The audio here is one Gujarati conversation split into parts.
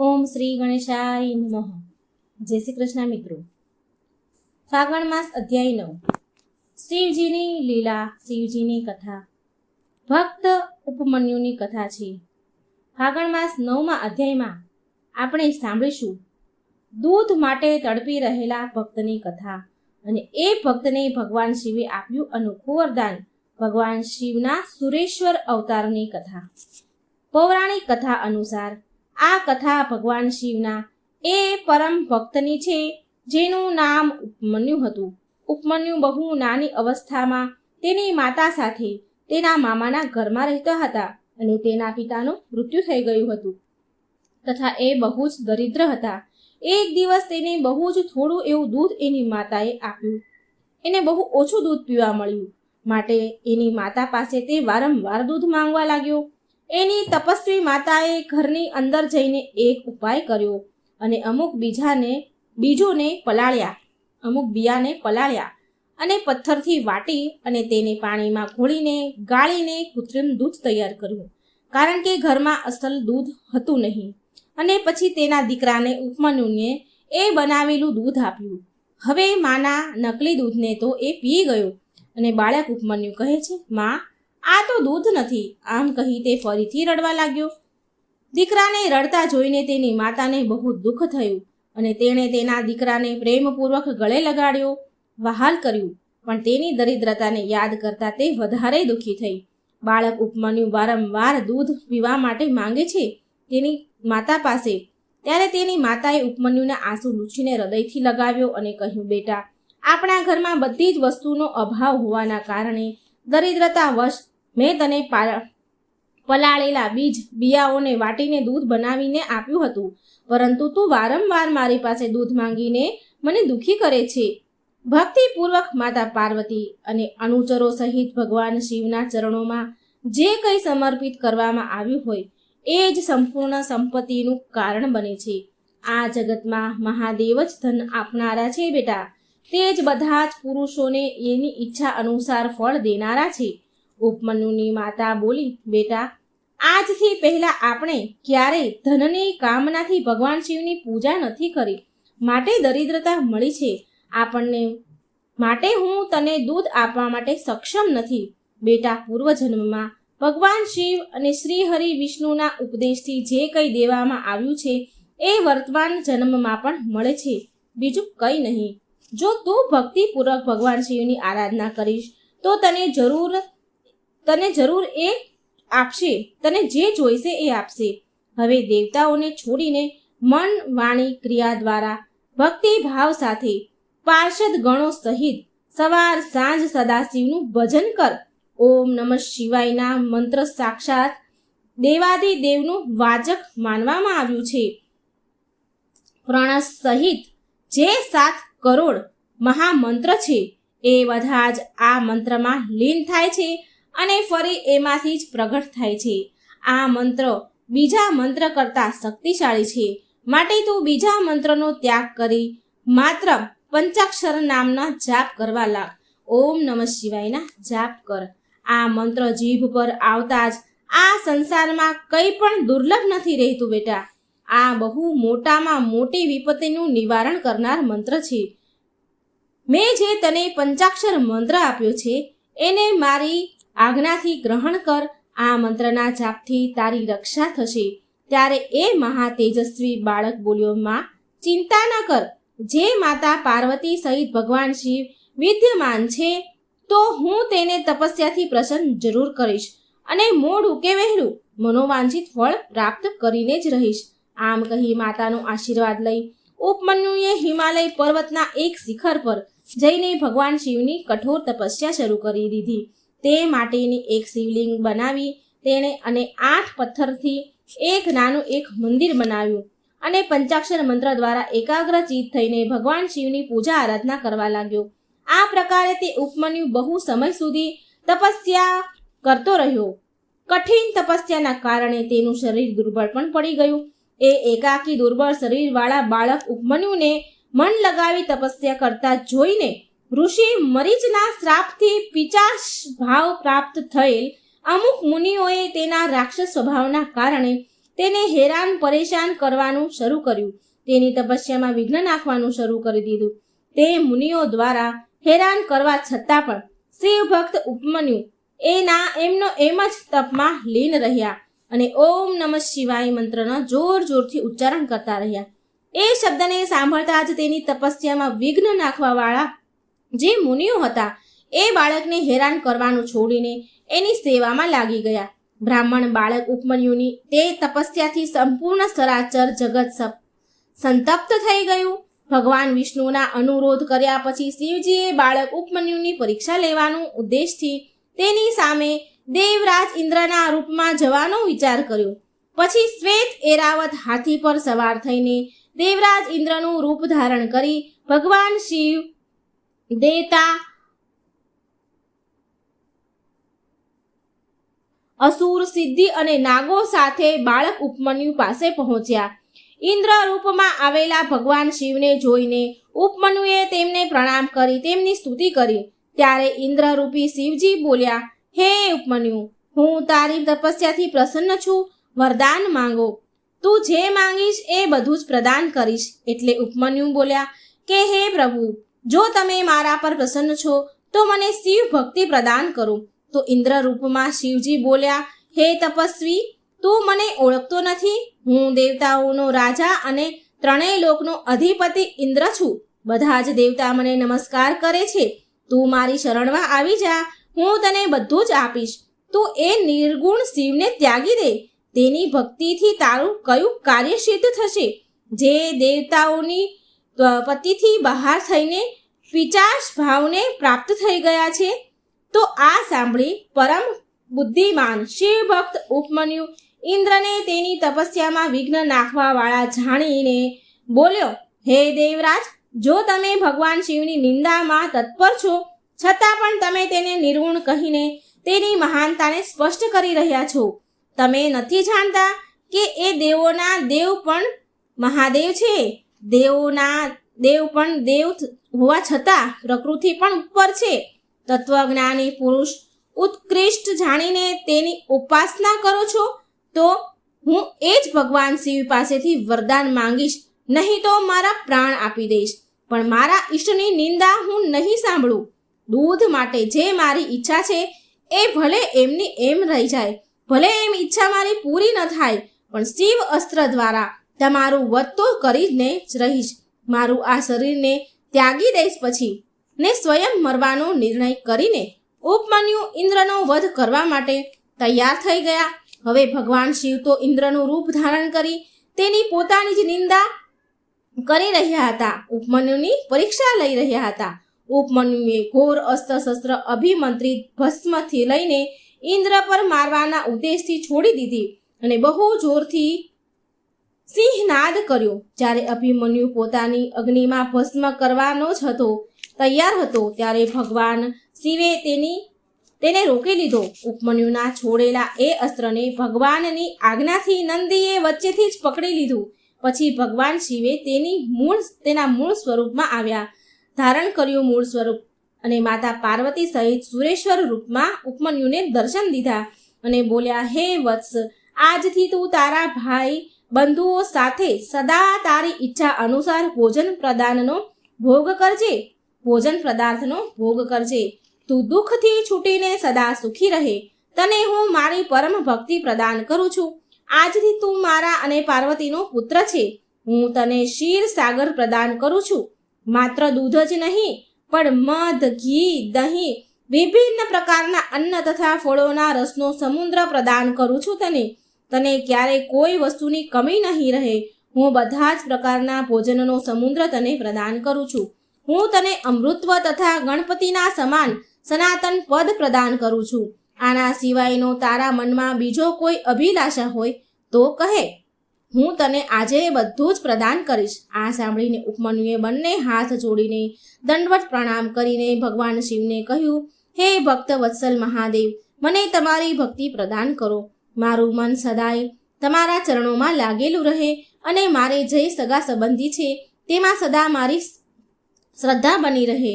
ઓમ શ્રી ગણેશાય નમઃ. જય શ્રી કૃષ્ણ મિત્રો. ફાગણ માસ અધ્યાય નવ. શિવજીની લીલા, શિવજીની કથા. ભક્ત ઉપમન્યુની કથા છે. ફાગણ માસ નવમાં અધ્યાયમાં આપણે સાંભળીશું. દૂધ માટે તડપી રહેલા ભક્તની કથા અને એ ભક્તને ભગવાન શિવે આપ્યું અનોખું વરદાન. ભગવાન શિવના સુરેશ્વર અવતારની કથા. પૌરાણિક કથા અનુસાર આ કથા ભગવાન શિવના એ પરમ ભક્તની છે, જેનું નામ ઉપમન્યુ હતું. ઉપમન્યુ બહુ નાની અવસ્થામાં તેની માતા સાથે તેના મામાના ઘરમાં રહેતા હતા અને તેના પિતાનું મૃત્યુ થઈ ગયું હતું. તથા એ બહુ જ દરિદ્ર હતા. એક દિવસ તેને બહુ જ થોડું એવું દૂધ એની માતાએ આપ્યું. એને બહુ ઓછું દૂધ પીવા મળ્યું. માટે એની માતા પાસે તે વારંવાર દૂધ માંગવા લાગ્યો. એની તપસ્વી માતાએ ઘરની અંદર જઈને એક ઉપાય કર્યો અને અમુક બીજાને, બીજોને પલાળ્યા. અમુક બિયાને પલાળ્યા અને પથ્થરથી વાટી અને તેને પાણીમાં ઘોળીને ગાળીને કૃત્રિમ દૂધ તૈયાર કર્યું. કારણ કે ઘરમાં અસલ દૂધ હતું નહીં અને પછી તેના દીકરાને ઉપમન્યુને એ બનાવેલું દૂધ આપ્યું. હવે માના નકલી દૂધને તો એ પી ગયો અને બાળક ઉપમન્યુ કહે છે, માં આ તો દૂધ નથી. આમ કહી તે ફરીથી રડવા લાગ્યો. દીકરાને રડતા જોઈને તેની માતાને બહુ દુઃખ થયું અને તેણે તેના દીકરાને પ્રેમપૂર્વક ગળે લગાડ્યો, વહાલ કર્યું. પણ તેની દરિદ્રતાને યાદ કરતા તે વધારે દુઃખી થઈ. બાળક ઉપમન્યુ વારંવાર દૂધ પીવા માટે માંગે છે તેની માતા પાસે. ત્યારે તેની માતાએ ઉપમન્યુને આંસુ લૂછીને હૃદયથી લગાવ્યો અને કહ્યું, બેટા, આપણા ઘરમાં બધી જ વસ્તુનો અભાવ હોવાના કારણે દરિદ્રતા વશ મેં તને પલાળેલા બીજ, બિયાઓને વાટીને દૂધ બનાવીને આપ્યું હતું. પરંતુ તું વારંવાર મારી પાસે દૂધ માંગીને મને દુઃખી કરે છે. ભક્તિપૂર્વક માતા પાર્વતી અને અનુચરો સહિત ભગવાન શિવના ચરણોમાં જે કંઈ સમર્પિત કરવામાં આવ્યું હોય, એ જ સંપૂર્ણ સંપત્તિનું કારણ બને છે. આ જગતમાં મહાદેવ જ ધન આપનારા છે બેટા. તે જ બધા જ પુરુષોને એની ઈચ્છા અનુસાર ફળ દેનારા છે. ઉપમન્યુની માતા બોલી, બેટા, આજથી પહેલા આપણે ક્યારેય ધનની કામનાથી ભગવાન શિવની પૂજા નથી કરી. માટે દરિદ્રતા મળી છે. આપણને, માટે હું તને દૂધ આપવા માટે સક્ષમ નથી. બેટા, પૂર્વજન્મમાં ભગવાન શિવ અને શ્રી હરિ વિષ્ણુના ઉપદેશથી જે કંઈ દેવામાં આવ્યું છે, એ વર્તમાન જન્મમાં પણ મળે છે. બીજું કંઈ નહીં. જો તું ભક્તિપૂર્વક ભગવાન શિવની આરાધના કરીશ, તો તને જરૂર તને જરૂર એ આપશે, તને જે જોઈશે એ આપશે. હવે દેવતાઓને છોડીને મન વાણી ક્રિયા દ્વારા ભક્તિ ભાવ સાથે પાર્ષદ ગણો સહિત સવાર સાંજ સદાશિવનું ભજન કર. ઓમ નમઃ શિવાયના મંત્ર સાક્ષાત દેવાદિ દેવનું વાચક માનવામાં આવ્યું છે. પ્રણસ સહિત જે સાત કરોડ મહામંત્ર છે, એ બધા જ આ મંત્રમાં લીન થાય છે. અને ફરી એમાંથી જ પ્રગટ થાય છે. આ મંત્ર બીજા મંત્ર કરતાં શક્તિશાળી છે. માટે તું બીજા મંત્રનો ત્યાગ કરી માત્ર પંચાક્ષર નામના જાપ કરવા લાગ. ઓમ નમઃ શિવાયના જાપ કર. આ મંત્ર જીભ પર આવતા જ આ સંસારમાં કંઈ પણ દુર્લભ નથી રહેતું બેટા. આ બહુ મોટામાં મોટી વિપત્તિનું નિવારણ કરનાર મંત્ર છે. મેં જે તને પંચાક્ષર મંત્ર આપ્યો છે, એને મારી આજ્ઞાથી ગ્રહણ કર, આ મંત્રના જાપથી તારી રક્ષા થશે. ત્યારે એ મહા તેજસ્વી બાળક બોલ્યો, માં, ચિંતા ન કર. જે માતા પાર્વતી સહિત ભગવાન શિવ વિદ્યમાન છે, તો હું તેને તપસ્યાથી પ્રસન્ન જરૂર કરીશ અને મોડું ઉકે વહેલું મનોવાંછિત ફળ પ્રાપ્ત કરીને જ રહીશ. આમ કહી માતાનો આશીર્વાદ લઈ ઉપમન્યુએ હિમાલય પર્વતના એક શિખર પર જઈને ભગવાન શિવની કઠોર તપસ્યા શરૂ કરી દીધી. તે માટેની એક શિવલિંગ બનાવી તેણે અને આઠ પથ્થરથી એક નાનું એક મંદિર બનાવ્યું અને પંચાક્ષર મંત્ર દ્વારા એકાગ્રચિત થઈને ભગવાન શિવની પૂજા આરાધના કરવા લાગ્યો. આ પ્રકારે તે ઉપમન્યુ બહુ સમય સુધી તપસ્યા કરતો રહ્યો. કઠિન તપસ્યાના કારણે તેનું શરીર દુર્બળ પણ પડી ગયું. એ એકાકી દુર્બળ શરીરવાળા બાળક ઉપમન્યુને મન લગાવી તપસ્યા કરતા જોઈને ઋષિ મરીચના શ્રાપથી પિચાશ ભાવ પ્રાપ્ત થયેલ. અમુક મુનિઓએ તેના રાક્ષસ સ્વભાવના કારણે તેને હેરાન પરેશાન કરવાનું શરૂ કર્યું. તેની તપસ્યામાં વિઘ્ન નાખવાનું શરૂ કરી દીધું. તે મુનિઓ દ્વારા હેરાન કરવા છતાં પણ શિવ ભક્ત ઉપમન્યુ એના એમનો એમ જ તપમાં લીન રહ્યા અને ઓમ નમઃ શિવાય મંત્રનો જોર જોરથી ઉચ્ચારણ કરતા રહ્યા. એ શબ્દને સાંભળતા જ તેની તપસ્યામાં વિઘ્ન નાખવાવાળા જે મુનિઓ હતા, એ બાળકને હેરાન કરવાનું છોડીને એની સેવામાં લાગી ગયા. બ્રાહ્મણ બાળક ઉપમન્યુની તે તપસ્યાથી સંપૂર્ણ સરાચર જગત સંતપ્ત થઈ ગયું. ભગવાન વિષ્ણુના અનુરોધ કર્યા પછી શિવજીએ બાળક ઉપમન્યુની પરીક્ષા લેવાનું ઉદ્દેશથી તેની સામે દેવરાજ ઇન્દ્રના રૂપમાં જવાનો વિચાર કર્યો. પછી શ્વેત એરાવત હાથી પર સવાર થઈને દેવરાજ ઇન્દ્રનું રૂપ ધારણ કરી ભગવાન શિવ દેવતા અસુર, સિદ્ધિ અને નાગો સાથે બાળક ઉપમન્યુ પાસે પહોંચ્યા. ઇન્દ્ર રૂપમાં આવેલા ભગવાન શિવને જોઈને ઉપમન્યુએ તેમને પ્રણામ કરી, તેમની સ્તુતિ કરી. ત્યારે ઇન્દ્રરૂપી શિવજી બોલ્યા, હે ઉપમન્યુ, હું તારી તપસ્યાથી પ્રસન્ન છું. વરદાન માંગો. તું જે માંગીશ એ બધું જ પ્રદાન કરીશ. એટલે ઉપમન્યુ બોલ્યા, કે હે પ્રભુ જો તમે મારા પર પ્રસન્ન છો, તો મને શિવ ભક્તિ પ્રદાન કરો. તો ઇન્દ્ર રૂપમાં શિવજી બોલ્યા, હે તપસ્વી, તું મને ઓળખતો નથી? હું દેવતાઓનો રાજા અને ત્રણેય લોકનો અધિપતિ ઇન્દ્ર છું. બધા જ દેવતા મને નમસ્કાર કરે છે. તું મારી શરણમાં આવી જા, હું તને બધું જ આપીશ. તું એ નિર્ગુણ શિવને ત્યાગી દે. તેની ભક્તિથી તારું કયું કાર્ય સિદ્ધ થશે? જે દેવતાઓની પતિથી બહાર થઈને પિચાશ ભાવને પ્રાપ્ત થઈ ગયા છે. તો આ સાંભળી પરમ બુદ્ધિમાન શિવ ભક્ત ઉપમન્યુ ઇન્દ્રને તેની તપસ્યામાં વિઘ્ન નાખવા વાળા જાણીને બોલ્યો, હે દેવરાજ, જો તમે ભગવાન શિવની નિંદામાં તત્પર છો, છતાં પણ તમે તેને નિર્ગુણ કહીને તેની મહાનતાને સ્પષ્ટ કરી રહ્યા છો. તમે નથી જાણતા કે એ દેવોના દેવ પણ મહાદેવ છે? દેવોના દેવ પણ દેવ હોવા છતાં પ્રકૃતિ પણ ઉપર છે. તત્વજ્ઞાની પુરુષ ઉત્કૃષ્ટ જાણીને તેની ઉપાસના કરો છો તો હું એ જ ભગવાન શિવ પાસેથી વરદાન માંગીશ, નહીં તો મારા પ્રાણ આપી દઈશ. પણ મારા ઈષ્ટની નિંદા હું નહીં સાંભળું. દૂધ માટે જે મારી ઈચ્છા છે એ ભલે એમની એમ રહી જાય, ભલે એમ ઈચ્છા મારી પૂરી ન થાય, પણ શિવ અસ્ત્ર દ્વારા તમારું વધતો કરીને જ રહીશ. મારું આ શરીરને ત્યાગી દઈશ પછી ને સ્વયં મરવાનો નિર્ણય કરીને ઉપમન્યુ ઇન્દ્રનો વધ કરવા માટે તૈયાર થઈ ગયા. હવે ભગવાન શિવ તો ઇન્દ્રનું રૂપ ધારણ કરી તેની પોતાની જ નિંદા કરી રહ્યા હતા. ઉપમન્યુની પરીક્ષા લઈ રહ્યા હતા. ઉપમન્યુએ ઘોર અસ્ત્ર શસ્ત્ર અભિમંત્રિત ભસ્મથી લઈને ઇન્દ્ર પર મારવાના ઉદ્દેશથી છોડી દીધી અને બહુ જોરથી સિંહનાદ કર્યો. જ્યારે અભિમન્યુ પોતાની અગ્નિમાં ભસ્મ કરવાનો જ હતો, તૈયાર હતો, ત્યારે ભગવાન શિવે તેની, તેને રોકી લીધો. ઉપમન્યુના છોડેલા એ અસ્ત્રને ભગવાનની આજ્ઞાથી નંદીએ વચ્ચેથી જ પકડી લીધું. પછી ભગવાન શિવે તેની મૂળ, તેના મૂળ સ્વરૂપમાં આવ્યા. ધારણ કર્યું મૂળ સ્વરૂપ અને માતા પાર્વતી સહિત સુરેશ્વર રૂપમાં ઉપમન્યુને દર્શન દીધા અને બોલ્યા, હે વત્સ, આજથી તું તારા ભાઈ બંધુઓ સાથે સદા તારી ઈચ્છા અનુસાર ભોજન પ્રદાનનો ભોગ કરજે. ભોજન પદાર્થનો ભોગ કરજે. તું દુઃખથી છૂટીને સદા સુખી રહે. તને હું મારી પરમ ભક્તિ પ્રદાન કરું છું. આજથી તું મારા અને પાર્વતીનો પુત્ર છે. હું તને શીર સાગર પ્રદાન કરું છું. માત્ર દૂધ જ નહીં, પણ મધ, ઘી, દહીં, વિભિન્ન પ્રકારના અન્ન તથા ફળોના રસનો સમુદ્ર પ્રદાન કરું છું તને. તને ક્યારેય કોઈ વસ્તુની કમી નહીં રહે. હું બધા જ પ્રકારના ભોજનનો સમુદ્ર તને પ્રદાન કરું છું. હું તને અમૃતત્વ તથા ગણપતિના સમાન સનાતન પદ પ્રદાન કરું છું. આના સિવાયનો તારા મનમાં બીજો કોઈ અભિલાષા હોય તો કહે. હું તને આજે બધું જ પ્રદાન કરીશ. આ સાંભળીને ઉપમન્યુએ બંને હાથ જોડીને દંડવત પ્રણામ કરીને ભગવાન શિવને કહ્યું, હે ભક્ત વત્સલ મહાદેવ, મને તમારી ભક્તિ પ્રદાન કરો. મારું મન સદાય તમારા ચરણોમાં લાગેલું રહે અને મારે જે સગા સંબંધી છે તેમાં સદા મારી શ્રદ્ધા બની રહે.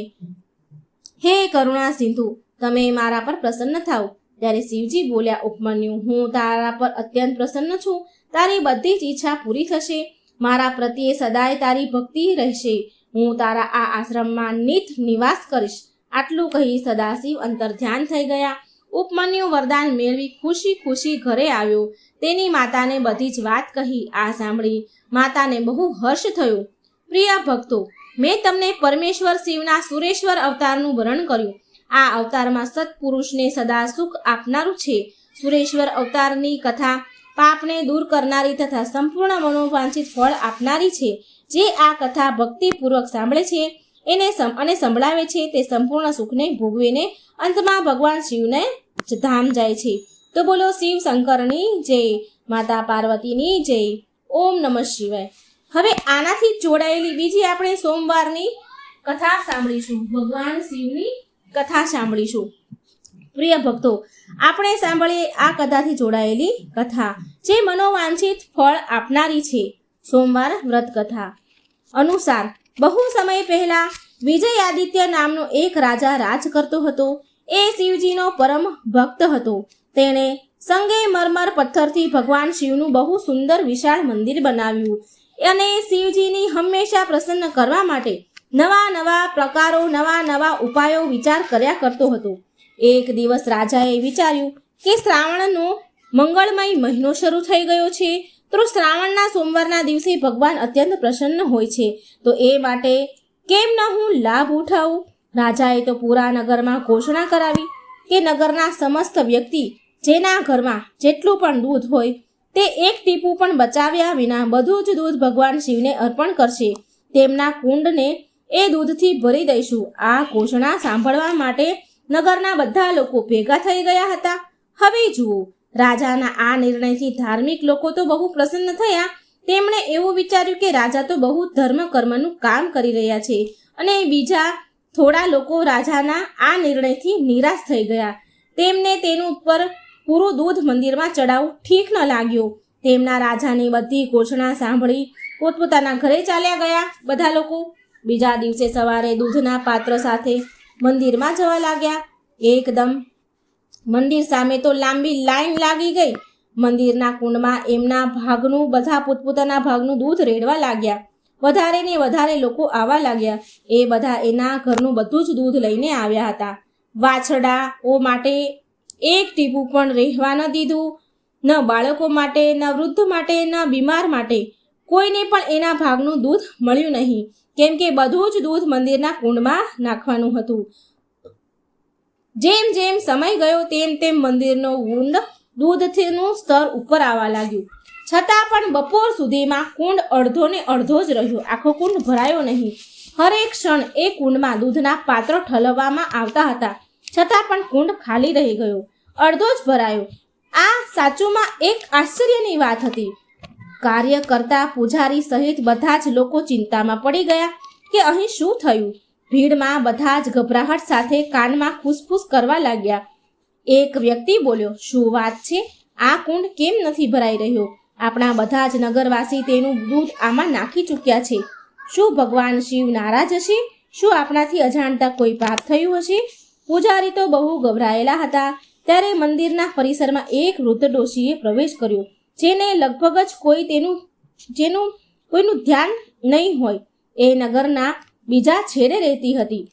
હે કરુણા સિંધુ, તમે મારા પર પ્રસન્ન થાઓ. ત્યારે શિવજી બોલ્યા, ઉપમન્યુ, હું તારા પર અત્યંત પ્રસન્ન છું. તારી બધી જ ઈચ્છા પૂરી થશે. મારા પ્રત્યે સદાય તારી ભક્તિ રહેશે. હું તારા આ આશ્રમમાં નિત નિવાસ કરીશ. આટલું કહી સદાશિવ અંતર ધ્યાન થઈ ગયા. ઉપમન્યુ વરદાન મેળવી ખુશી ખુશી ઘરે આવ્યો. તેની માતાને બધી જ વાત કહી, આ સાંભળી માતાને બહુ હર્ષ થયો. પ્રિય ભક્તો, મેં તમને પરમેશ્વર શિવના સુરેશ્વર અવતારનું વર્ણન કર્યું. આ અવતારમાં સત્પુરુષને સદા સુખ આપનારું છે. સુરેશ્વર અવતારની કથા પાપને દૂર કરનારી તથા સંપૂર્ણ મનોવાંછિત ફળ આપનારી છે. જે આ કથા ભક્તિપૂર્વક સાંભળે છે, એને અને સંભળાવે છે, તે સંપૂર્ણ સુખને ભોગવીને અંતમાં ભગવાન શિવને ધામ જાય છે. તો બોલો શિવ શંકરની જય, માતા પાર્વતીની જય, ઓમ નમઃ શિવાય. હવે આનાથી જોડાયેલી બીજી આપણે સોમવારની કથા સાંભળીશું. ભગવાન શિવની કથા સાંભળીશું. પ્રિય ભક્તો, આપણે સાંભળીએ આ કથાથી જોડાયેલી કથા, જે મનોવાંછિત ફળ આપનારી છે. સોમવાર વ્રત કથા. અનુસાર, બહુ સમય પહેલા વિજય આદિત્ય નામનો એક રાજા રાજ કરતો હતો. એ શિવજીનો પરમ ભક્ત હતો. તેણે સંગે મરમર પથ્થરથી ભગવાન શિવનું બહુ સુંદર વિશાળ મંદિર બનાવ્યું. અને શિવજીની હંમેશા પ્રસન્ન કરવા માટે નવા નવા પ્રકારો, નવા નવા ઉપાયો વિચાર કર્યા કરતો હતો. એક દિવસ રાજાએ વિચાર્યું કે શ્રાવણનો મંગળમય મહિનો શરૂ થઈ ગયો છે, તો શ્રાવણના સોમવારના દિવસે ભગવાન અત્યંત પ્રસન્ન હોય છે. તો એ માટે કેમ ન હું લાભ ઉઠાવું? રાજાએ તો પૂરા નગરમાં ઘોષણા કરાવી કે નગરના સમસ્ત વ્યક્તિ જેના ઘરમાં જેટલું પણ દૂધ હોય તે એક ટીપું પણ બચાવ્યા વિના બધું જ દૂધ ભગવાન શિવને અર્પણ કરશે. તેમના કુંડને એ દૂધથી ભરી દઈશું. આ ઘોષણા સાંભળવા માટે નગરના બધા લોકો ભેગા થઈ ગયા હતા. હવે જુઓ, રાજાના આ નિર્ણયથી ધાર્મિક લોકો તો બહુ પ્રસન્ન થયા. તેમણે એવું વિચાર્યું કે રાજા તો બહુ ધર્મ કર્મનું કામ કરી રહ્યા છે અને બીજા થોડા લોકો રાજાના આ નિર્ણયથી નિરાશ થઈ ગયા. તેમને તેનું ઉપર પૂરું દૂધ મંદિરમાં ચડાવવું ઠીક ન લાગ્યું. તેમના રાજાની બધી ઘોષણા સાંભળી પોતપોતાના ઘરે ચાલ્યા ગયા બધા લોકો. બીજા દિવસે સવારે દૂધના પાત્ર સાથે મંદિરમાં જવા લાગ્યા. એકદમ મંદિર સામે તો લાંબી લાઈન લાગી ગઈ. મંદિરના કુંડમાં એમના ભાગનું, બધા પોતપોતાના ભાગનું દૂધ રેડવા લાગ્યા. વધારે ને વધારે લોકો આવવા લાગ્યા. એ બધા એના ઘરનું બધું જ દૂધ લઈને આવ્યા હતા. વાછડાઓ માટે એક ટીપું પણ રહેવા ન દીધું. ન બાળકો માટે, ન વૃદ્ધ માટે, ન બીમાર માટે કોઈને પણ એના ભાગનું દૂધ મળ્યું નહીં. કેમ કે બધું જ દૂધ મંદિરના કુંડમાં નાખવાનું હતું. જેમ જેમ સમય ગયો તેમ તેમ મંદિરનો ગુંડ દૂધનું સ્તર ઉપર આવવા લાગ્યું. છતાં પણ બપોર સુધીમાં કુંડ અડધો ને અડધો જ રહ્યો. આખો કુંડ ભરાયો નહીં. હરેક ક્ષણ એ કુંડમાં દૂધના પાત્રો ઠલવવામાં આવતા હતા. છતાં પણ કુંડ ખાલી રહી ગયો. અડધો જ ભરાયો. આ સાચુમાં એક આશ્ચર્યની વાત હતી. કાર્ય કરતા પૂજારી સહિત બધા જ લોકો ચિંતામાં પડી ગયા કે અહીં શું થયું? ભીડમાં બધા જ ગભરાહટ સાથે કાનમાં ખુસફુસ કરવા લાગ્યા. એક વ્યક્તિ બોલ્યો, શું વાત છે? આ કુંડ કેમ નથી ભરાઈ રહ્યો? આપણા બધા જ નગરવાસી તેનું દૂધ આમાં નાખી ચૂક્યા છે. શું ભગવાન શિવ નારાજ હશે? શું આપણાથી અજાણતા કોઈ પાપ થયું હશે? પૂજારી તો બહુ ગભરાયેલા હતા. ત્યારે મંદિરના પરિસરમાં એક વૃદ્ધ ડોશીએ પ્રવેશ કર્યો, જેને લગભગ જ કોઈ તેનું, જેનું કોઈનું ધ્યાન નહીં હોય. એ નગરના બીજા છેડે રહેતી હતી.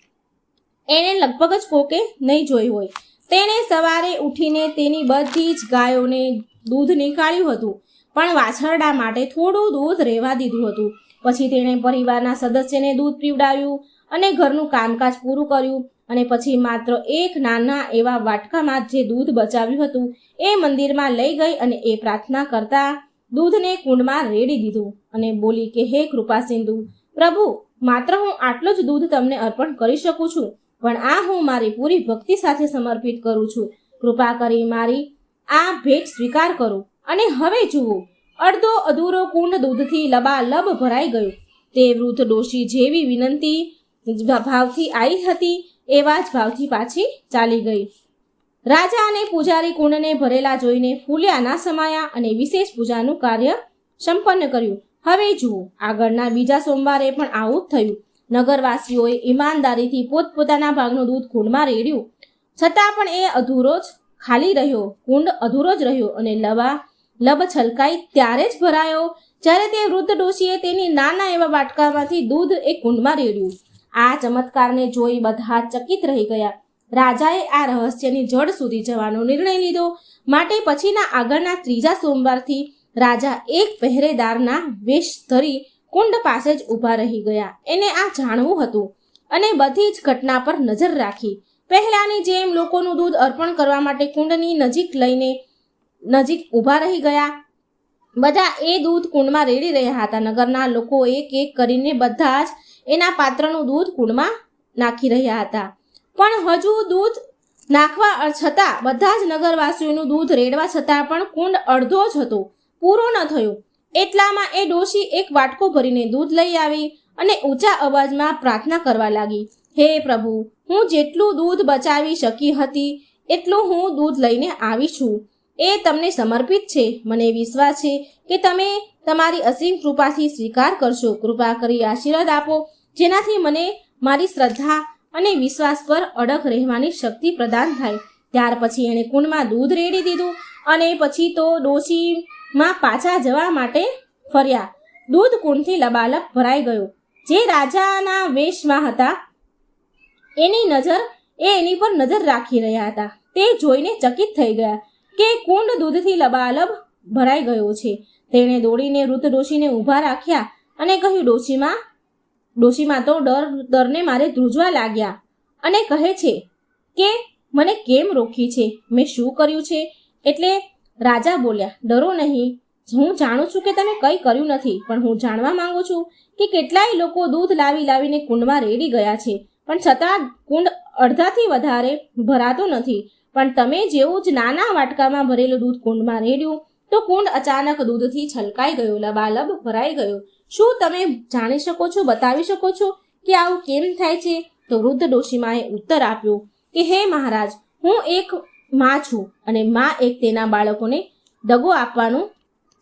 એણે લગભગ જ કોકે નહીં જોઈ હોય. તેણે સવારે ઉઠીને તેની બધી જ ગાયોને દૂધ નીકાળ્યું હતું. પણ વાછરડા માટે થોડું દૂધ રહેવા દીધું હતું. પછી તેણે પરિવારના સદસ્યને દૂધ પીવડાવ્યું અને ઘરનું કામકાજ પૂરું કર્યું અને પછી માત્ર એક નાના એવા વાટકામાં જે દૂધ બચાવ્યું હતું એ મંદિરમાં લઈ ગઈ અને એ પ્રાર્થના કરતા દૂધને કુંડમાં રેડી દીધું અને બોલી કે, હે કૃપા સિંધુ, પ્રભુ, માત્ર હું આટલું જ દૂધ તમને અર્પણ કરી શકું છું, પણ આ હું મારી પૂરી ભક્તિ સાથે સમર્પિત કરું છું. કૃપા કરી મારી આ ભેટ સ્વીકાર કરો. અને હવે જુઓ, અડધો અધૂરો કુંડ દૂધથી લબાલબ ભરાઈ ગયો. તે વૃદ્ધ ડોશી જેવી વિનંતી ભાવથી આવી હતી, એવા જ ભાવથી પાછી ચાલી ગઈ. રાજા અને પૂજારી કુંડને ભરેલા જોઈને ફૂલ્યા ના સમાયા અને વિશેષ પૂજાનું કાર્ય સંપન્ન કર્યું. હવે જુઓ, આગળના બીજા સોમવારે પણ આવું જ થયું. નગરવાસીઓએ ઈમાનદારીથી પોતપોતાના ભાગનું દૂધ કુંડમાં રેડ્યું. છતાં પણ એ અધૂરો જ ખાલી રહ્યો, કુંડ અધૂરો જ રહ્યો અને લવા લબ છલકાઈ ત્યારે જ ભરાયો. જ્યારે તે વૃદ્ધ ડોશીએ તેની નાના એવા વાટકામાંથી દૂધ એક કુંડમાં રેડ્યું. આ ચમત્કારને જોઈ બધા ચકિત રહી ગયા. રાજાએ આ રહસ્યની જડ સુધી જવાનો નિર્ણય લીધો. માટે પછીના આગળના ત્રીજા સોમવારથી રાજા એક પહેરેદારના વેશ ધરી કુંડ પાસે જ ઊભા રહી ગયા. એને આ જાણવું હતું અને બધી જ ઘટના પર નજર રાખી. પહેલાની જેમ લોકોનું દૂધ અર્પણ કરવા માટે કુંડની નજીક લઈને નજીક ઊભા રહી ગયા. બધા એ દૂધ કુંડમાં રેડી રહ્યા હતા. નગરના લોકો એક એક કરીને બધા જ એના પાત્રનું દૂધ કુંડમાં નાખી રહ્યા હતા. પણ હજુ દૂધ નાખવા છતાં બધા જ નગરવાસીઓનું દૂધ રેડવા છતાં પણ કુંડ અડધો જ હતો. પૂરો ન થયો. એટલામાં એ ડોશી એક વાટકો ભરીને દૂધ લઈ આવી અને ઊંચા અવાજમાં પ્રાર્થના કરવા લાગી, હે પ્રભુ, હું જેટલું દૂધ બચાવી શકી હતી, એટલું હું દૂધ લઈને આવી છું. એ તમને સમર્પિત છે. મને વિશ્વાસ છે કે તમે તમારી અસીમ કૃપાથી સ્વીકાર કરશો. કૃપા કરી આશીર્વાદ આપો, જેનાથી મને મારી શ્રદ્ધા અને વિશ્વાસ પર અડગ રહેવાની શક્તિ પ્રદાન થાય. ત્યાર પછી એણે કુંડમાં દૂધ રેડી દીધું અને પછી તો ડોશીમાં પાછા જવા માટે ફર્યા. દૂધ કુંડથી લબાલબ ભરાઈ ગયો. જે રાજાના વેશમાં હતા, એની નજર, એ એની પર નજર રાખી રહ્યા હતા. તે જોઈને ચકિત થઈ ગયા. કે કુંડ દૂધથી લબાલબ ભરાઈ ગયો છે. તેણે દોડીને વૃદ્ધ ડોશીને ઊભા રાખ્યા અને કહ્યું, ડોશીમાં ડોશીમાં તો ડર, ડરને મારે ધ્રુજવા લાગ્યા. અને કહે છે કે, મને કેમ રોકી છે? મેં શું કર્યું છે? એટલે રાજા બોલ્યા, ડરો નહીં. હું જાણું છું કે તમે કંઈ કર્યું નથી, પણ હું જાણવા માંગુ છું કે કેટલાય લોકો દૂધ લાવી લાવીને કુંડમાં રેડી ગયા છે. પણ છતાં કુંડ અડધાથી વધારે ભરાતો નથી. પણ તમે જેવું જ નાના વાટકામાં ભરેલું દૂધ કુંડમાં રેડ્યું, તો કુંડ અચાનક દૂધથી છલકાઈ ગયો, લબાલબ ભરાઈ ગયો. શું તમે જાણી શકો છો, બતાવી શકો છો કે આવું કેમ થાય છે? તો વૃદ્ધ ડોશીમાએ ઉત્તર આપ્યો કે, હે મહારાજ, હું એક માં છું અને માં એક તેના બાળકોને દગો આપવાનું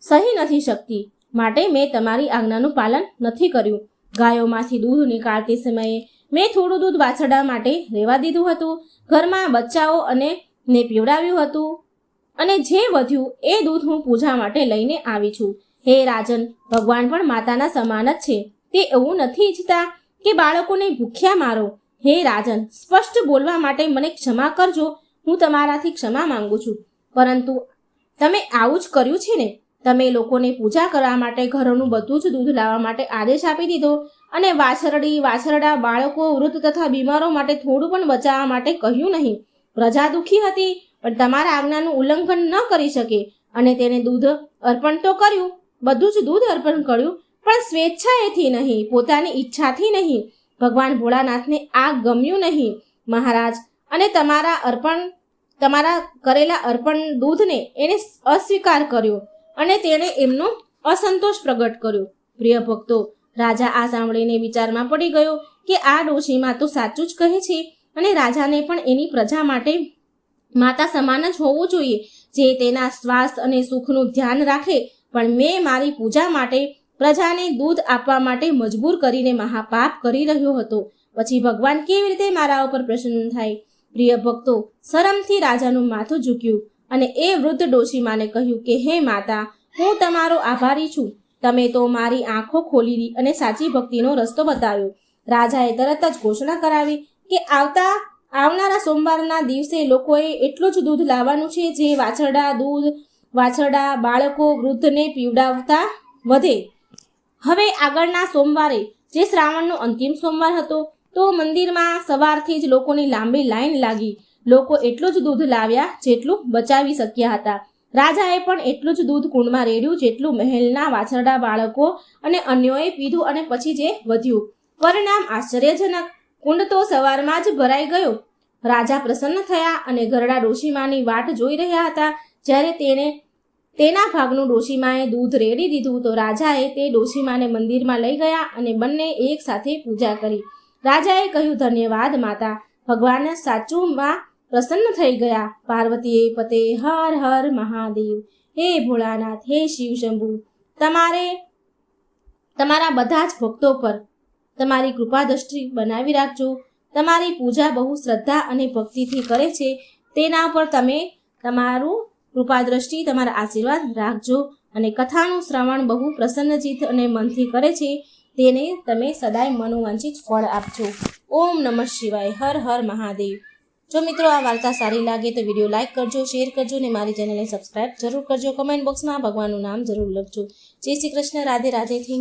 સહી નથી શકતી. માટે મેં તમારી આજ્ઞાનું પાલન નથી કર્યું. ગાયોમાંથી દૂધ નીકાળતી સમયે મેં થોડું દૂધ વાછરડા માટે રહેવા દીધું હતું. ઘરમાં બચ્ચાઓ અને ને પીવડાવ્યું હતું. અને જે વધ્યું એ દૂધ હું પૂજા માટે લઈને આવી છું. હે રાજન, ભગવાન પણ માતાના સમાન જ છે. તે એવું નથી ઈચ્છતા કે બાળકોને ભૂખ્યા મારો. હે રાજન, સ્પષ્ટ બોલવા માટે મને ક્ષમા કરજો. હું તમારાથી ક્ષમા માંગુ છું. પરંતુ તમે આવું જ કર્યું છે ને? તમે લોકોને પૂજા કરવા માટે ઘરોનું બધું જ દૂધ લાવવા માટે આદેશ આપી દીધો અને વાછરડી, વાછરડા બાળકો, વૃદ્ધ તથા બીમારો માટે થોડું પણ બચાવવા માટે કહ્યું નહીં. પ્રજા દુઃખી હતી, પણ તમારા આજ્ઞાનું ઉલ્લંઘન ન કરી શકે અને તેને દૂધ અર્પણ તો કર્યું, બધું જ દૂધ અર્પણ કર્યું, પણ સ્વેચ્છાએથી નહીં, પોતાની ઈચ્છાથી નહીં. ભગવાન ભોળાનાથને આ ગમ્યું નહીં. મહારાજ, અને તમારા અર્પણ, તમારા કરેલા અર્પણ દૂધને એને અસ્વીકાર કર્યો અને તેણે એમનો અસંતોષ પ્રગટ કર્યો. પ્રિય ભક્તો, રાજા આ સાંભળીને વિચારમાં પડી ગયો કે આ ડોશીમાં તો સાચું જ કહે છે અને રાજાને પણ એની પ્રજા માટે માતા સમાન જ હોવું જોઈએ. જે તેના સ્વાસ્થ્ય અને સુખનું ધ્યાન રાખે, પણ મેં મારી પૂજા માટે પ્રજાને દૂધ આપવા માટે મજબૂર કરીને મહાપાપ કરી રહ્યો હતો. પછી ભગવાન કેવી રીતે મારા ઉપર પ્રસન્ન થાય? પ્રિય ભક્તો, શરમથી રાજાનું માથું ઝૂક્યું અને એ વૃદ્ધ ડોશીમાને કહ્યું કે, હે માતા, હું તમારો આભારી છું. તમે તો મારી આંખો ખોલી અને સાચી ભક્તિનો રસ્તો બતાવ્યો. રાજાએ તરત જ ઘોષણા કરાવી કે આવતા, આવનારા સોમવારના દિવસે લોકોએ એટલું જ દૂધ લાવવાનું છે જે વાછરડા દૂધ, વાછરડા બાળકો વૃદ્ધને પીવડાવતા વધે. હવે આગળના સોમવારે, જે શ્રાવણનો અંતિમ સોમવાર હતો, તો મંદિરમાં સવારથી જ લોકોની લાંબી લાઈન લાગી. લોકો એટલું જ દૂધ લાવ્યા જેટલું બચાવી શક્યા હતા. રાજાએ પણ એટલું જ દૂધ કુંડમાં રેડ્યું જેટલું મહેલના વાછરડા બાળકો અને અન્યોએ પીધું અને પછી જે વધ્યું. પરિણામ આશ્ચર્યજનક કુંડ તો સવારમાં જ ભરાઈ ગયો. રાજા પ્રસન્ન થયા અને ઘરડા ડોશીમાની વાટ જોઈ રહ્યા હતા. જ્યારે તેણે તેના ભાગનું ડોશીમાએ દૂધ રેડી દીધું તો રાજાએ તે ડોશીમાને મંદિરમાં લઈ ગયા અને બંને એક સાથે પૂજા કરી. રાજાએ કહ્યું, ધન્યવાદ માતા. ભગવાન સાચુંમાં પ્રસન્ન થઈ ગયા. પાર્વતીએ પતે હર હર મહાદેવ. હે ભોળાનાથ, હે શિવ શંભુ. તમારે, તમારા બધા જ ભક્તો પર તમારી કૃપા દ્રષ્ટિ બનાવી રાખજો. તમારી પૂજા બહુ શ્રદ્ધા અને ભક્તિથી કરે છે. તેના પર તમે તમારું કૃપા દ્રષ્ટિ, તમારા આશીર્વાદ રાખજો અને કથાનું શ્રવણ બહુ પ્રસન્નચિત્ત અને મનથી કરે છે. તેને તમે સદાય મનોવાંછિત ફળ આપજો. ઓમ નમઃ શિવાય. હર હર મહાદેવ. જો મિત્રો આ વાર્તા સારી લાગે તો વીડિયો લાઇક કરજો, શેર કરજો અને મારી ચેનલને સબસ્ક્રાઇબ જરૂર કરજો. કમેન્ટ બોક્સમાં ભગવાનનું નામ જરૂર લખજો. જય શ્રી કૃષ્ણ. રાધે રાધે. થેન્ક